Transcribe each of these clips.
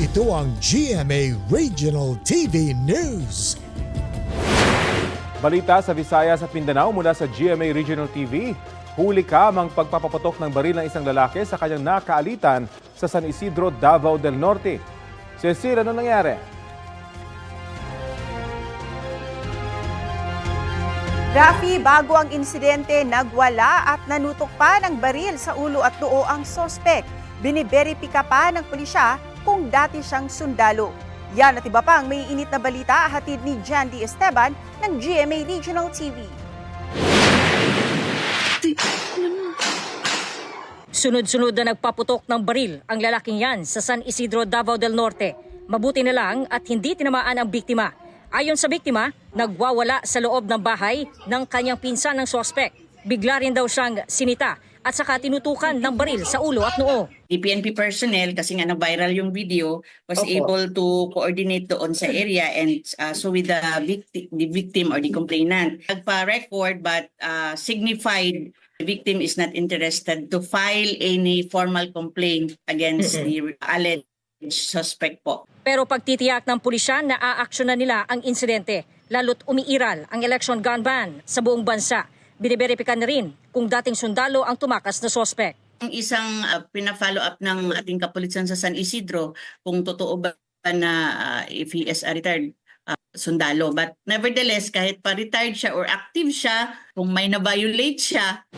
Ito ang GMA Regional TV News. Balita sa Visayas at Mindanao mula sa GMA Regional TV. Huli ka ang pagpapaputok ng baril ng isang lalaki sa kanyang nakaalitan sa San Isidro, Davao del Norte. Cecil, ano nangyari? Rafi, bago ang insidente, nagwala at nanutok pa ng baril sa ulo at noo ang sospek. Biniberipika pa ng pulisya kung dati siyang sundalo. Yan at iba pang may init na balita hatid ni Jandy Esteban ng GMA Regional TV. Sunod-sunod na nagpaputok ng baril ang lalaking yan sa San Isidro, Davao del Norte. Mabuti na lang at hindi tinamaan ang biktima. Ayon sa biktima, nagwawala sa loob ng bahay ng kanyang pinsan ng sospek. Bigla rin daw siyang sinita at saka tinutukan ng baril sa ulo at noo. The PNP personnel, kasi nga na-viral yung video, was able to coordinate doon sa area and uh, so with the victim, the victim or the complainant. Nagpa-record but uh, signified the victim is not interested to file any formal complaint against the alleged suspect po. Pero pagtitiyak ng pulisya na aaksyonan nila ang insidente, lalo't umiiral ang election gun ban sa buong bansa. Biniberipika na rin kung dating sundalo ang tumakas na sospek. Ang isang uh, pina-follow up ng ating kapulisan sa San Isidro kung totoo ba na uh, if he is a retired uh, sundalo. But nevertheless, kahit pa retired siya or active siya, kung may na-violate siya,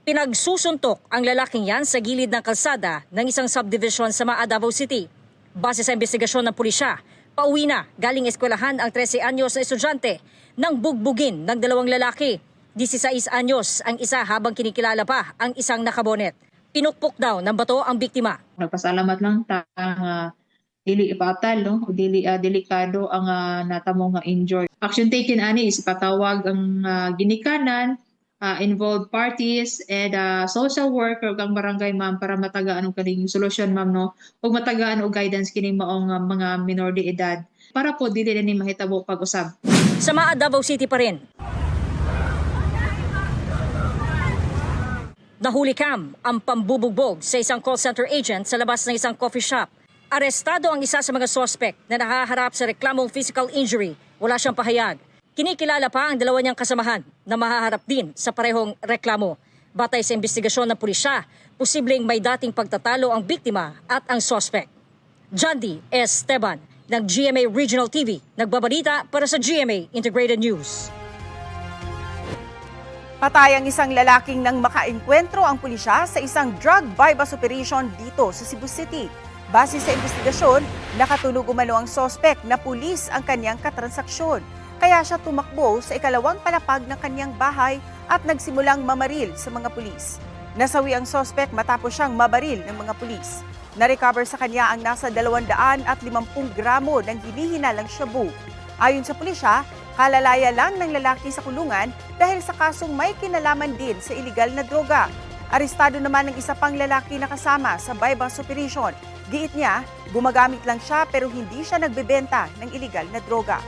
Pinagsusuntok ang lalaking yan sa gilid ng kalsada ng isang subdivision sa Maa, Davao City. Base sa investigasyon ng pulisya, pauwi na galing eskwelahan ang 13 anyos na estudyante nang bugbugin ng dalawang lalaki. 16 anyos ang isa habang kinikilala pa ang isang nakabonet. Pinukpok daw ng bato ang biktima. Nagpasalamat lang ta nga dili ipatal no dili ah, delikado ang ah, natamo nga injured. Action taken ani is patawag ang ah, ginikanan ah, involved parties and ah, social worker kang barangay ma'am para matagaan og kaning solusyon ma'am no ug matagaan og guidance kining maong ah, mga minor de edad para po dili na ni mahitabo pag-usab. Sa Maa, Davao City pa rin. Nahuli kam ang pambubugbog sa isang call center agent sa labas ng isang coffee shop. Arestado ang isa sa mga suspect na nahaharap sa reklamong physical injury. Wala siyang pahayag. Kinikilala pa ang dalawa niyang kasamahan na mahaharap din sa parehong reklamo. Batay sa investigasyon ng pulisya, posibleng may dating pagtatalo ang biktima at ang suspect. John D. Esteban ng GMA Regional TV, nagbabalita para sa GMA Integrated News. Patay ang isang lalaking nang makaengkwentro ang pulisya sa isang drug bypass operation dito sa Cebu City. Base sa investigasyon, nakatulog umano ang sospek na pulis ang kanyang katransaksyon. Kaya siya tumakbo sa ikalawang palapag ng kanyang bahay at nagsimulang mamaril sa mga pulis. Nasawi ang sospek matapos siyang mabaril ng mga pulis. Narecover sa kanya ang nasa 250 gramo ng hinihinalang shabu. Ayon sa pulisya, kalalaya lang ng lalaki sa kulungan dahil sa kasong may kinalaman din sa iligal na droga. Arestado naman ang isa pang lalaki na kasama sa bypass operation. Giit niya, gumagamit lang siya pero hindi siya nagbebenta ng iligal na droga.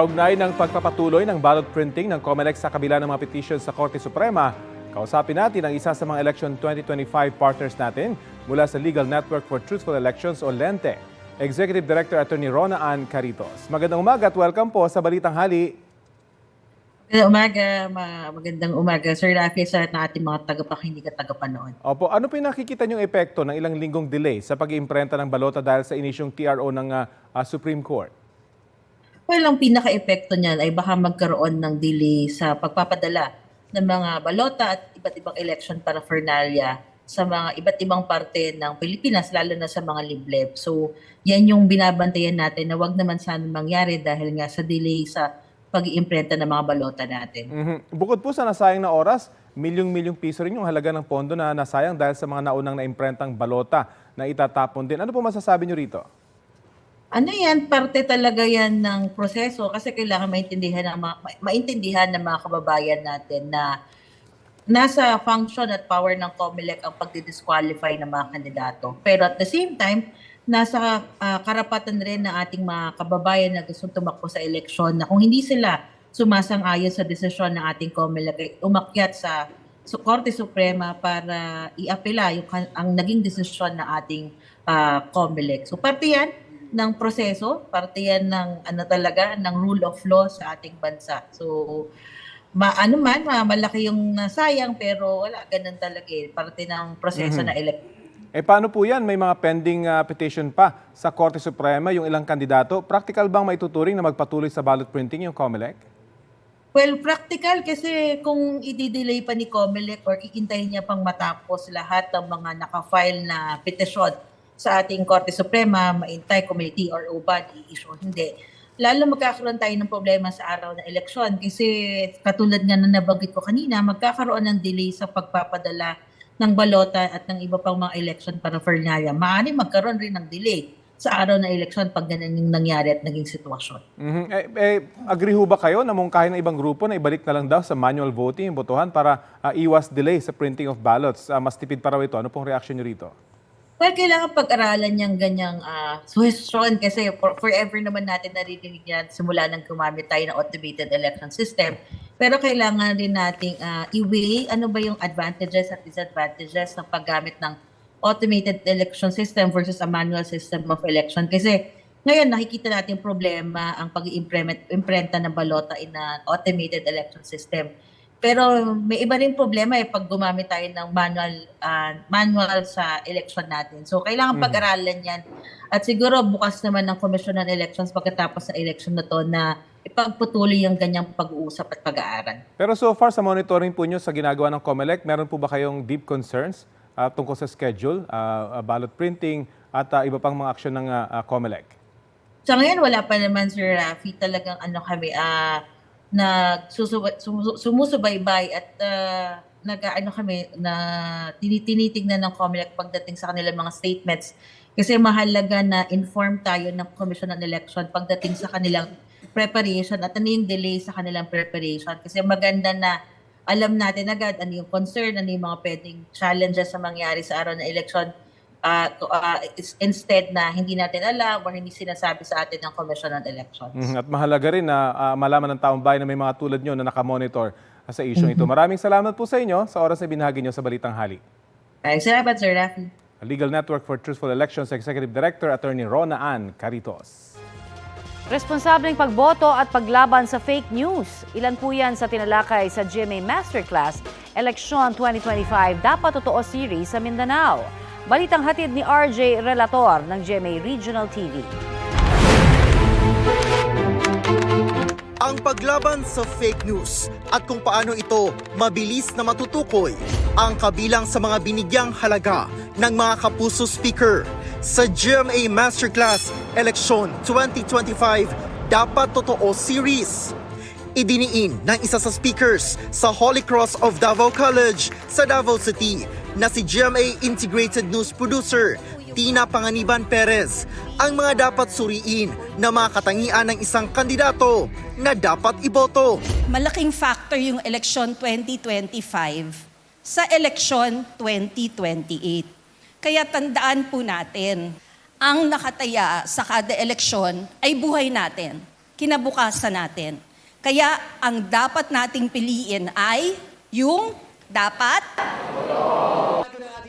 Kaugnay ng pagpapatuloy ng ballot printing ng COMELEC sa kabila ng mga petitions sa Korte Suprema, kausapin natin ang isa sa mga election 2025 partners natin mula sa Legal Network for Truthful Elections o LENTE, Executive Director Attorney Rona Ann Caritos. Magandang umaga at welcome po sa Balitang Hali. Magandang umaga, ma- magandang umaga, Sir Rafi, sa ng ating mga tagapakinig at tagapanood. Opo, ano po yung nakikita niyong epekto ng ilang linggong delay sa pag-iimprenta ng balota dahil sa inisyong TRO ng ah, Supreme Court? Well, ang pinaka-epekto niyan ay baka magkaroon ng delay sa pagpapadala ng mga balota at iba't ibang election paraphernalia sa mga iba't ibang parte ng Pilipinas, lalo na sa mga liblib. So, yan yung binabantayan natin na wag naman sana mangyari dahil nga sa delay sa pag-iimprenta ng mga balota natin. Mhm. Bukod po sa nasayang na oras, milyong-milyong piso rin yung halaga ng pondo na nasayang dahil sa mga naunang naimprentang balota na itatapon din. Ano po masasabi niyo rito? Ano yan, parte talaga yan ng proseso kasi kailangan maintindihan ng mga, ma- maintindihan ng mga kababayan natin na nasa function at power ng COMELEC ang pagdidisqualify ng mga kandidato. Pero at the same time, nasa ah, karapatan rin ng ating mga kababayan na gustong tumakbo sa eleksyon na kung hindi sila sumasang-ayon sa desisyon ng ating COMELEC, umakyat sa sa Korte Suprema para iapela yung ang naging desisyon ng ating ah, COMELEC. So parte yan ng proseso, parte yan ng ano talaga ng rule of law sa ating bansa. So ma ano man, ma- malaki yung nasayang pero wala ganun talaga eh. Parte ng proseso Mhm. na eleksyon. Eh paano po yan? May mga pending ah, petition pa sa Korte Suprema, yung ilang kandidato. Practical bang maituturing na magpatuloy sa ballot printing yung COMELEC? Well, practical kasi kung i-delay pa ni Comelec or iintayin niya pang matapos lahat ng mga naka-file na petisyon sa ating Korte Suprema, maintay committee or UBAD, i-issue hindi. Lalo magkakaroon tayo ng problema sa araw ng eleksyon kasi katulad nga na nabanggit ko kanina, magkakaroon ng delay sa pagpapadala ng balota at ng iba pang mga election paraphernalia. Maaari magkaroon rin ng delay sa araw ng eleksyon pag ganun yung nangyari at naging sitwasyon. Mhm. Eh, eh, agree ho ba kayo na mungkahin ng ibang grupo na ibalik na lang daw sa manual voting yung botohan para ah, iwas delay sa printing of ballots? Ah, mas tipid pa raw ito. Ano pong reaction nyo rito? Well, kailangan pag-aralan niyang ganyang uh, suhestyon kasi for, forever naman natin naririnig yan simula nang gumamit tayo ng automated election system. Pero kailangan rin nating uh, i-weigh ano ba yung advantages at disadvantages ng paggamit ng automated election system versus a manual system of election. Kasi ngayon nakikita natin problema ang pag-imprenta ng balota in an automated election system. Pero may iba rin problema eh pag gumamit tayo ng manual ah, manual sa election natin. So kailangan Mhm. pag-aralan 'yan. At siguro bukas naman ng Commission on Elections pagkatapos sa election na to na ipagpatuloy yung ganyang pag-uusap at pag-aaral. Pero so far sa monitoring po nyo sa ginagawa ng COMELEC, meron po ba kayong deep concerns ah, tungkol sa schedule, ah, ballot printing at ah, iba pang mga aksyon ng ah, COMELEC? Sa ngayon wala pa naman Sir Rafi talagang ano kami sumu- sumusubaybay at uh, nag-ano kami na tini- tinitingnan ng COMELEC pagdating sa kanilang mga statements. Kasi mahalaga na inform tayo ng Commission on Election pagdating sa kanilang preparation at ano yung delay sa kanilang preparation. Kasi maganda na alam natin agad ano yung concern, ano yung mga pwedeng challenges sa mangyari sa araw ng election uh, to- uh, instead na hindi natin alam or hindi sinasabi sa atin ng Commission on Elections. Mhm. At mahalaga rin na ah, malaman ng taong bayan na may mga tulad nyo na nakamonitor sa issue ito. Maraming salamat po sa inyo sa oras na binahagi nyo sa Balitang Hali. Maraming salamat, Sir Rafi. Legal Network for Truthful Elections Executive Director Attorney Rona Ann Caritos. Responsableng pagboto at paglaban sa fake news. Ilan po yan sa tinalakay sa GMA Masterclass Election 2025 Dapat Totoo Series sa Mindanao. Balitang hatid ni RJ Relator ng GMA Regional TV. ang paglaban sa fake news at kung paano ito mabilis na matutukoy ang kabilang sa mga binigyang halaga ng mga kapuso speaker sa GMA Masterclass Election 2025 Dapat Totoo Series. Idiniin ng isa sa speakers sa Holy Cross of Davao College sa Davao City na si GMA Integrated News Producer Tina Panganiban Perez ang mga dapat suriin na mga katangian ng isang kandidato na dapat iboto. malaking factor yung election 2025 sa election 2028. Kaya tandaan po natin, ang nakataya sa kada eleksyon ay buhay natin, kinabukasan natin. Kaya ang dapat nating piliin ay yung dapat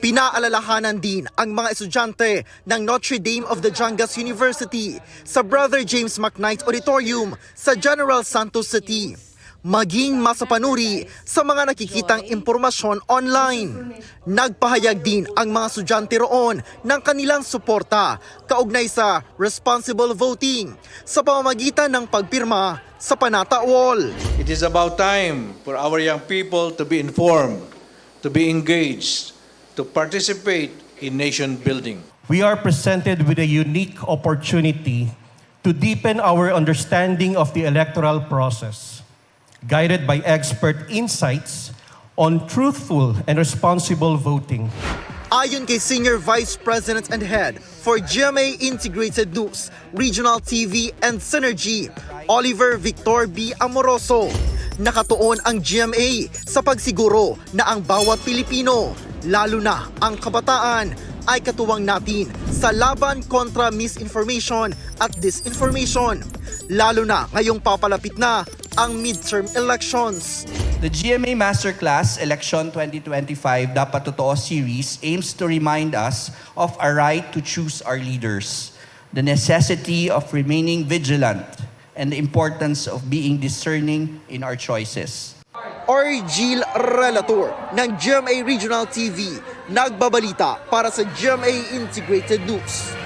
Pinaalalahanan din ang mga estudyante ng Notre Dame of the Jangas University sa Brother James McKnight Auditorium sa General Santos City. Maging masapanuri sa mga nakikitang impormasyon online. Nagpahayag din ang mga estudyante roon ng kanilang suporta kaugnay sa responsible voting sa pamamagitan ng pagpirma sa Panata Wall. It is about time for our young people to be informed, to be engaged, to participate in nation building. we are presented with a unique opportunity to deepen our understanding of the electoral process, guided by expert insights on truthful and responsible voting. Ayon kay Senior Vice President and Head for GMA Integrated News, Regional TV and Synergy, Oliver Victor B. Amoroso, nakatuon ang GMA sa pagsiguro na ang bawat Pilipino, lalo na ang kabataan, ay katuwang natin sa laban kontra misinformation at disinformation, lalo na ngayong papalapit na ang midterm elections. The GMA Masterclass Election 2025 Dapat Totoo series aims to remind us of our right to choose our leaders, the necessity of remaining vigilant, and the importance of being discerning in our choices. Argil Relator ng GMA Regional TV, nagbabalita para sa GMA Integrated News.